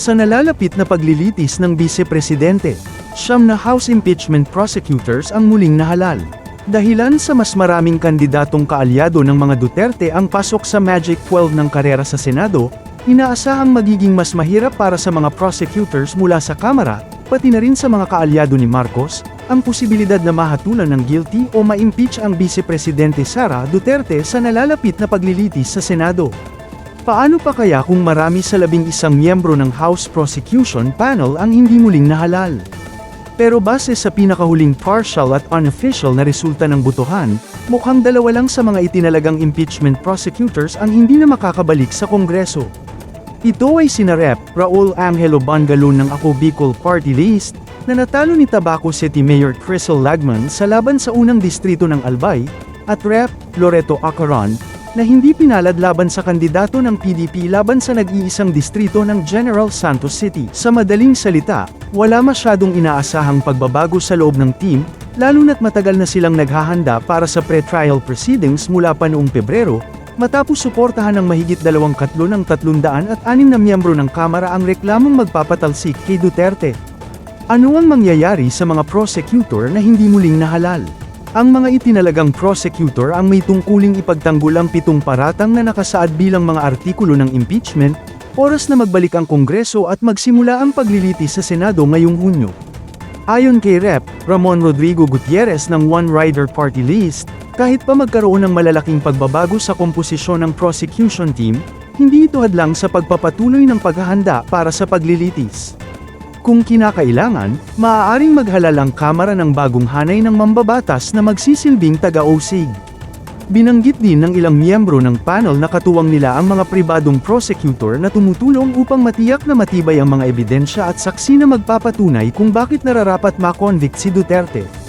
Sa nalalapit na paglilitis ng Vice Presidente, siyam na House impeachment prosecutors ang muling nahalal. Dahilan sa mas maraming kandidatong kaalyado ng mga Duterte ang pasok sa Magic 12 ng karera sa Senado, inaasahang magiging mas mahirap para sa mga prosecutors mula sa Kamara, pati na rin sa mga kaalyado ni Marcos, ang posibilidad na mahatulan ng guilty o ma-impeach ang Vice Presidente Sara Duterte sa nalalapit na paglilitis sa Senado. Paano pa kaya kung marami sa labing isang miyembro ng House Prosecution Panel ang hindi muling nahalal? Pero base sa pinakahuling partial at unofficial na resulta ng butuhan, mukhang dalawa lang sa mga itinalagang impeachment prosecutors ang hindi na makakabalik sa Kongreso. Ito ay sina Rep. Raul Angelo Bangalon ng Ako Bicol Party List, na natalo ni Tabaco City Mayor Crystal Lagman sa laban sa unang distrito ng Albay, at Rep. Loreto Acaron, na hindi pinalad laban sa kandidato ng PDP laban sa nag-iisang distrito ng General Santos City. Sa madaling salita, wala masyadong inaasahang pagbabago sa loob ng team, lalo na't matagal na silang naghahanda para sa pre-trial proceedings mula pa noong Pebrero, matapos suportahan ng mahigit dalawang katlo ng 300 at anim na miyembro ng Kamara ang reklamong magpapatalsik kay Duterte. Ano ang mangyayari sa mga prosecutor na hindi muling nahalal? Ang mga itinalagang prosecutor ang may tungkuling ipagtanggol ang pitong paratang na nakasaad bilang mga artikulo ng impeachment, oras na magbalik ang Kongreso at magsimula ang paglilitis sa Senado ngayong Hunyo. Ayon kay Rep. Ramon Rodrigo Gutierrez ng One Rider Party List, kahit pa magkaroon ng malalaking pagbabago sa komposisyon ng prosecution team, hindi ito hadlang sa pagpapatuloy ng paghahanda para sa paglilitis. Kung kinakailangan, maaaring maghalal ang Kamara ng bagong hanay ng mambabatas na magsisilbing taga-OSIG. Binanggit din ng ilang miyembro ng panel na katuwang nila ang mga pribadong prosecutor na tumutulong upang matiyak na matibay ang mga ebidensya at saksi na magpapatunay kung bakit nararapat makonvict si Duterte.